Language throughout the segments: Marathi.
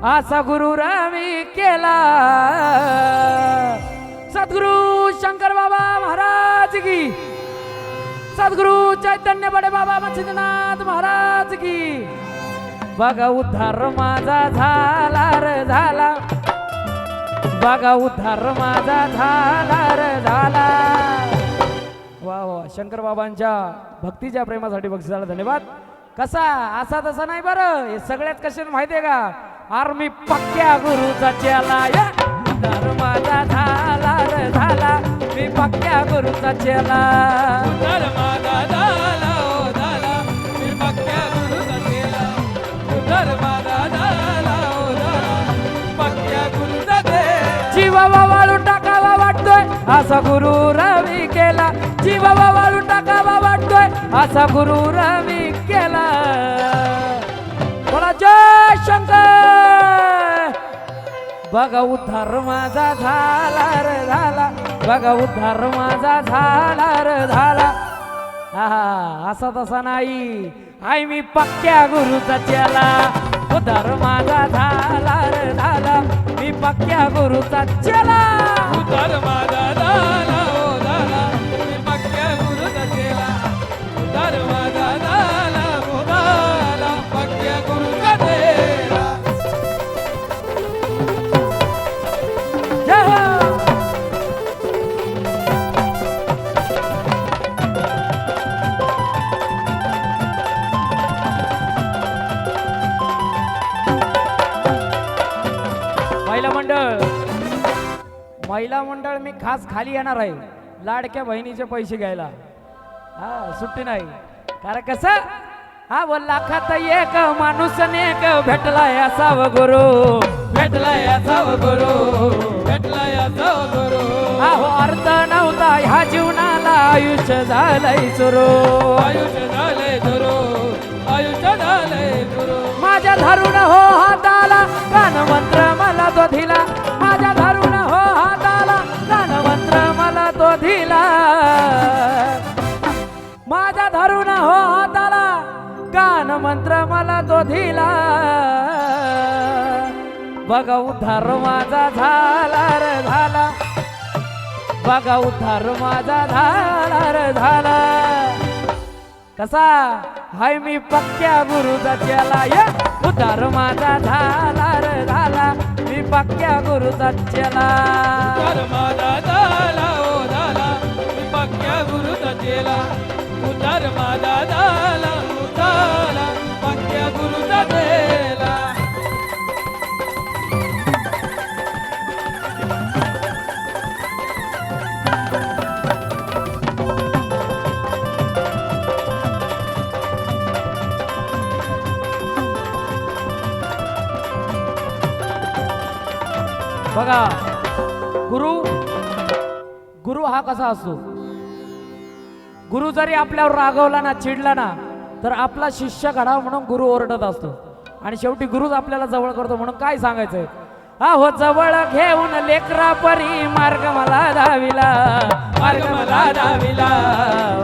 असा गुरु रवी केला. सद्गुरु शंकर बाबा महाराज की. सद्गुरु चैतन्य बडे बाबा मच्छिंद्रनाथ महाराज की. बघा उद्धार माझा झाला रे झाला. बघा उद्धार माझा झाला रे झाला. वा वा शंकर बाबांच्या भक्तीच्या प्रेमासाठी बक्षिसाला धन्यवाद. कसा? असा तसा नाही बरं. हे सगळ्यात कसे आहे का? आर मी पक्क्या गुरुचा चेला या माझा झाला रे झाला. मी पक्क्या गुरुचा चेला उद्धार माझा झाला ओ झाला. मी पक्क्या गुरुचा उद्धार माझा झाला ओ झाला. पक्क्या गुरुचा जीवावा वाळू टाकावा वाटतोय असा गुरु रवी केला. जीवावा वाळू टाकावा वाटतोय असा गुरु रवी शंकर बघा उद्धार माझा झाला रे झाला. बघा उद्धार माझा झाला रे झाला. हा असा तसा नाही. आई मी पक्क्या गुरुचा चेला. उद्धार माझा झाला रे झाला. मी पक्क्या गुरुचा चेला. उद्धार माझा झाला. खास खाली येणार आहे. लाडक्या बहिणीचे पैसे घ्यायला. हा सुट्टी नाही. कारण कसं? हा व लाखात एक माणूस नेक भेटलाय असाव गुरु. भेटलाय असाव गुरु. भेटलाय असाव गुरु. अहो अर्थ नव्हता ह्या जीवनाला आयुष्य झालंय सुरू. आयुष्य झाले गुरु आयुष्य झाले गुरु माझ्या धरून हो हाताला कान मंत्र मला तो दिला माझ्या धरून हो हो मंत्र मला तो दिला. माझा धरून हो हाताला कान मंत्र मला तो दिला. बघा उद्धार माझा झाला रे झाला. बघा उद्धार माझा झाला रे झाला. कसा? हाय मी पक्क्या गुरुचा या उद्धार माझा झाला रे झाला. मी पक्क्या गुरुचा माझा गुरु सजेला उतार मादा दाला झाला ओ गुरु सजेला बघा गुरु गुरु हा कसा असतो? गुरु जरी आपल्यावर रागवला ना चिडला ना तर आपला शिष्य घडावा म्हणून गुरु ओरडत असतो. आणि शेवटी गुरुच आपल्याला जवळ करतो म्हणून काय सांगायचंय? अहो जवळ घेऊन लेकरा परी मार्ग मला दाविला मार्ग मला दाविला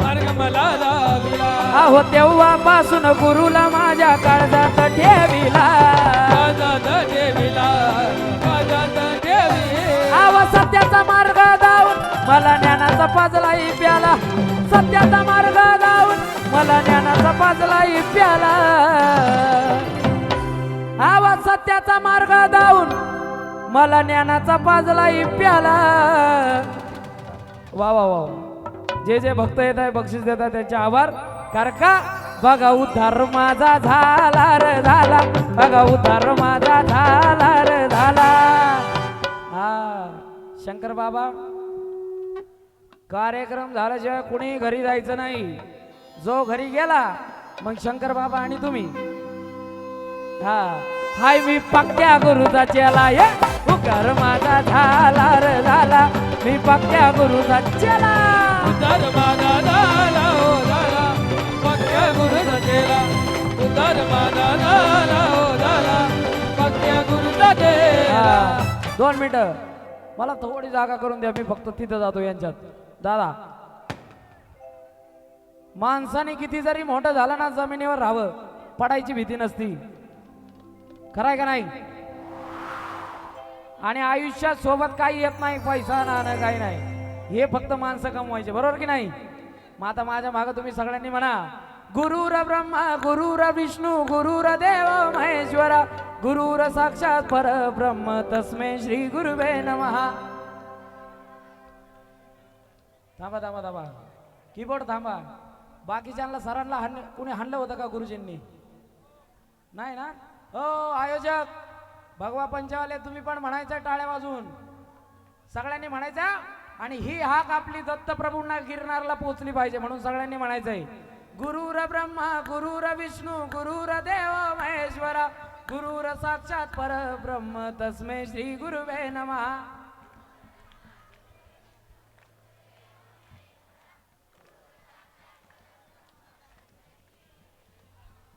मार्ग मला दाविला अहो तेव्हापासून गुरुला माझ्या काळजात ठेविला. देवी आव सत्याचा मार्ग दावून मला ज्ञानाचा पाजलाही प्याला. सत्याचा मार्ग दावून मला ज्ञानाचा पाजलाही प्याला. आवाज सत्याचा मार्ग दावून मला ज्ञानाचा पाजलाही प्याला. वा वा वा वा. जे जे भक्त येत आहे बक्षीस देत आहे त्यांचे आभार. कारण का? बघा उद्धार माझा झाला रे झाला. बघा उद्धार माझा झाला रे झाला. हा शंकर बाबा कार्यक्रम झाल्याशिवाय कुणी घरी जायचं नाही. जो घरी गेला मग शंकर बाबा आणि तुम्ही. हा हाय मी पक्क्या गुरुचा चेला ये उकार माझा झाला रे झाला. मी पक्क्या गुरुचा चेला उद्धार माझा झाला ओ झाला. पक्क्या गुरुचा केला उद्धार माझा झाला ओ झाला. पक्क्या गुरुचा हा, दोन मिनिट. मला थोडी जागा करून द्या मी फक्त तिथं जातो यांच्यात. दादा माणसाने किती जरी मोठं झालं ना जमिनीवर राहावं पडायची भीती नसती. खराय का नाही? आणि आयुष्यात सोबत काही येत नाही पैसा नाणं काही नाही. हे फक्त माणसं कमवायचे बरोबर की नाही? मग आता माझ्या मागं तुम्ही सगळ्यांनी म्हणा गुरुर ब्रह्मा गुरुर विष्णू गुरुर देव महेश्वरा गुरुर साक्षात परब्रह्म तस्मे श्री गुरुवे नमहा थांबा थांबा थांबा. कीबोर्ड थांबा. बाकीच्यांना सरांना हाण कुणी हाणलं होतं का गुरुजींनी? नाही ना? हो आयोजक. भगवा पंचवाले तुम्ही पण म्हणायचं टाळ्या वाजून. सगळ्यांनी म्हणायचं आणि ही हाक आपली दत्तप्रभूंना गिरणारला पोचली पाहिजे म्हणून सगळ्यांनी म्हणायचंय. गुरुर ब्रह्मा गुरुर विष्णू गुरुर देव महेश्वरा गुरुर साक्षात परब्रह्म तस्मे श्री गुरुवे नमः.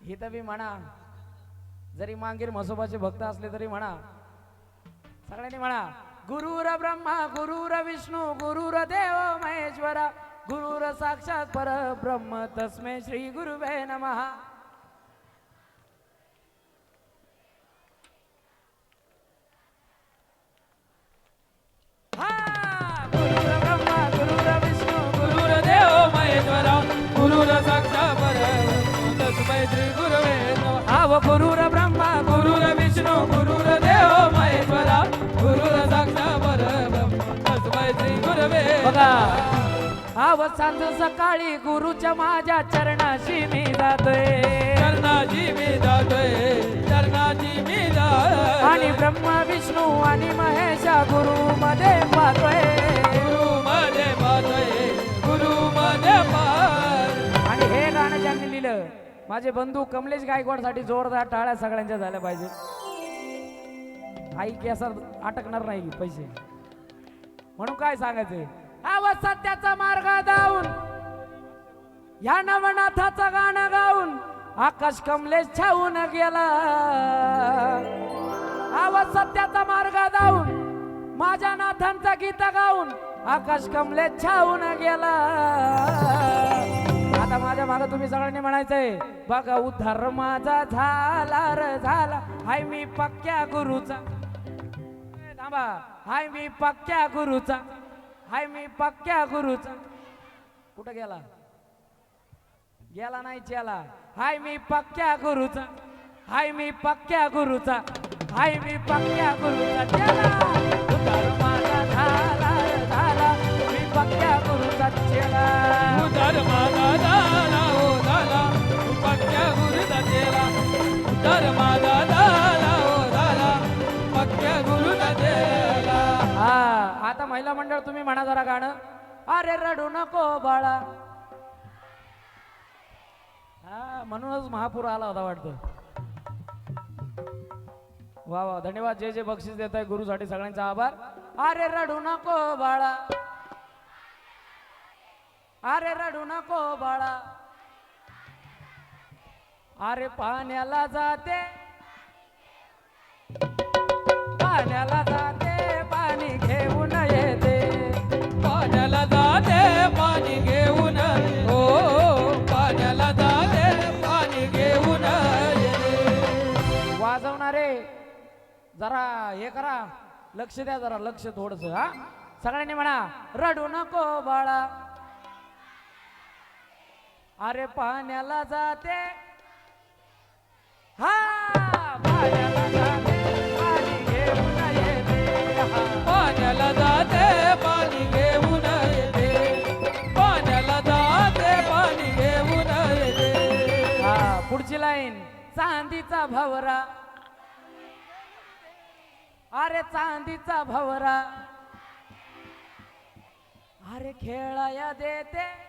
हे तर मी म्हणा. जरी मांगीर म्हसोबाचे भक्त असले तरी म्हणा. सगळ्यांनी म्हणा गुरुर ब्रह्मा गुरुर विष्णू गुरुर देव महेश्वरा गुरुर साक्षात पर ब्रह्म तस्मे श्री गुरुवे नमहा हा आव गुरुर ब्रह्मा गुरुर विष्णू गुरुर देव महेश्वरा गुरुर साक्षात परब्रह्म तस्मै श्री गुरुवे बघा. आव सांज सकाळी गुरुच्या माझ्या चरणाशी मी जातोय. चरणाची मी जातोय चरणाची मी जातोय. आणि ब्रह्मा विष्णू आणि महेशा गुरु मध्ये पाहतोय माझे बंधू कमलेश गायकवाडसाठी जोरदार टाळ्या सगळ्यांच्या झाल्या पाहिजे. आई केसर अटकणार नाही पैसे. म्हणून काय सांगायचंय? आवाज सत्याचा मार्ग धावून या नवनाथाचं गाणं गाऊन आकाश कमलेश छावून गेला. आवाज सत्याचा मार्ग धावून माझ्या नाथांचा गीत गाऊन आकाश कमलेश छावून गेला. आता माझ्या मागे तुम्ही सगळ्यांनी म्हणायचंय बघा उद्धार माझा झाला र झाला हाय मी पक्क्या गुरुचा. थांबा हाय मी पक्क्या गुरुचा हाय मी पक्क्या गुरुचा. कुठं गेला? गेला नाही चेला हाय मी पक्क्या गुरुचा हाय मी पक्क्या गुरुचा हाय मी पक्क्या गुरुचा. चेला हो पक्क्या गुरुचा चेला उदर माझा झाला हो झाला पक्क्या हा आता महिला मंडळ तुम्ही म्हणा जरा गाणं. अरे रडू नको बाळा. हा म्हणूनच महापूर आला होता वाटतं. वा वा धन्यवाद. जे जे बक्षीस देत आहे गुरुसाठी सगळ्यांचा आभार. अरे रडू नको बाळा. अरे रडू नको बाळा. अरे पाण्याला जाते. पाण्याला जाते पाणी घेऊन येते. पाण्याला जाते पाणी घेऊन हो पाण्याला जाते पाणी घेऊन. वाजवणारे जरा हे करा. लक्ष द्या जरा लक्ष थोडस हा. सगळ्यांनी म्हणा रडू नको बाळा. अरे पाण्याला जाते. हा पाण्याला जाते पाणी घेऊन येते. पाण्याला जाते पाणी घेऊन येते. पाण्याला जाते पाणी घेऊन येते. हा पुढची लाईन. चांदीचा भवरा. अरे चांदीचा भवरा. अरे खेळाया देते.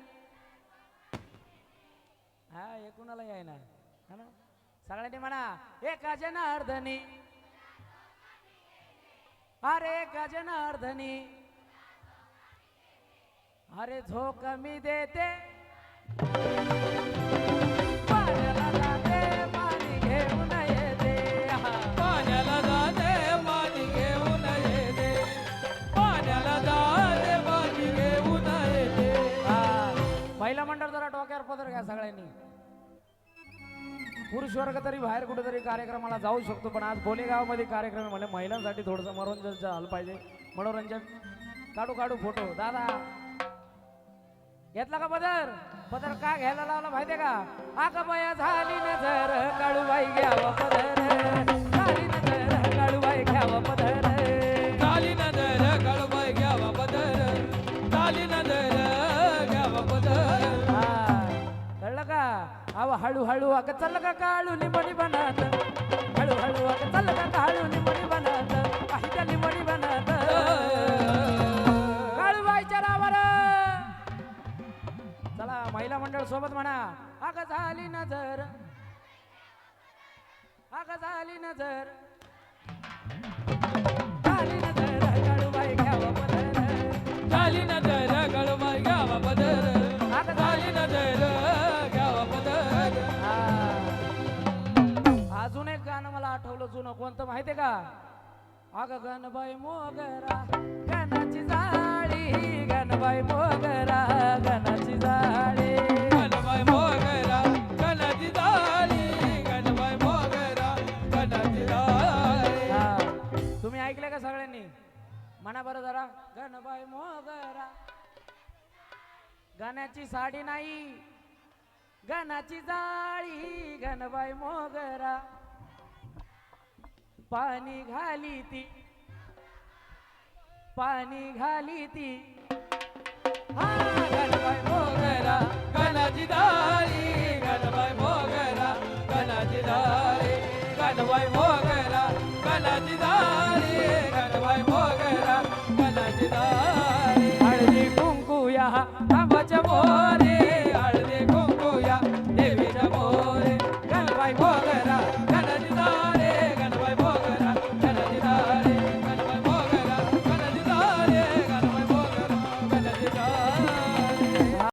हा. पाण्याला हे कुणाला याय ना हा ना? सगळ्यांनी म्हणा एका जनार्दनी अरे एका अरे झोक मी देते. पुरुष वर्ग तरी बाहेर कुठेतरी कार्यक्रमाला जाऊ शकतो पण आज बोलेगावमध्ये कार्यक्रम म्हणजे महिलांसाठी थोडंसं मनोरंजन झालं पाहिजे. मनोरंजन. काढू काढू फोटो. दादा. घेतला का बदर बदर का घ्यायला लावला माहितीये का? आकमया झाली नजर काळूबाई घ्यावं पदर. झाली नजर काळूबाई घ्यावं पदर. अव हळूहळू हळू अग चल का काळू लिंबडी बनत हळूहळू अग चल का काळू लिंबडी बनत काही त्या लिंबडी बनत काळूबाईच्या रावर चला महिला मंडळ सोबत म्हणा अग झाली नजर अग झाली नजर झाली नजर काळूबाई घ्यावं पदर नजर आठवलं जुनं कोणतं माहितीये का? अग गणबाई मोगरा गणाची जाळी गणबाई मोगरा गणाची जाळी. गणबाई मोगरा गणाची जाळी गणबाई मोगरा गणाची जाळी. तुम्ही ऐकले का सगळ्यांनी? म्हणा बरं जरा. गणबाई मोगरा गाण्याची साडी नाही गणाची जाळी गणबाई मोगरा. पाणी घाली ती. पाणी घाली ती. हा गणबाई मोगरा गणाची जाळी गणबाई मोगरा गणाची जाळी गणबाई मोगरा गणाची जाळी गणबाई मोगरा गणाची जाळी हळदी कुंकू या आंबाच्या मोरे.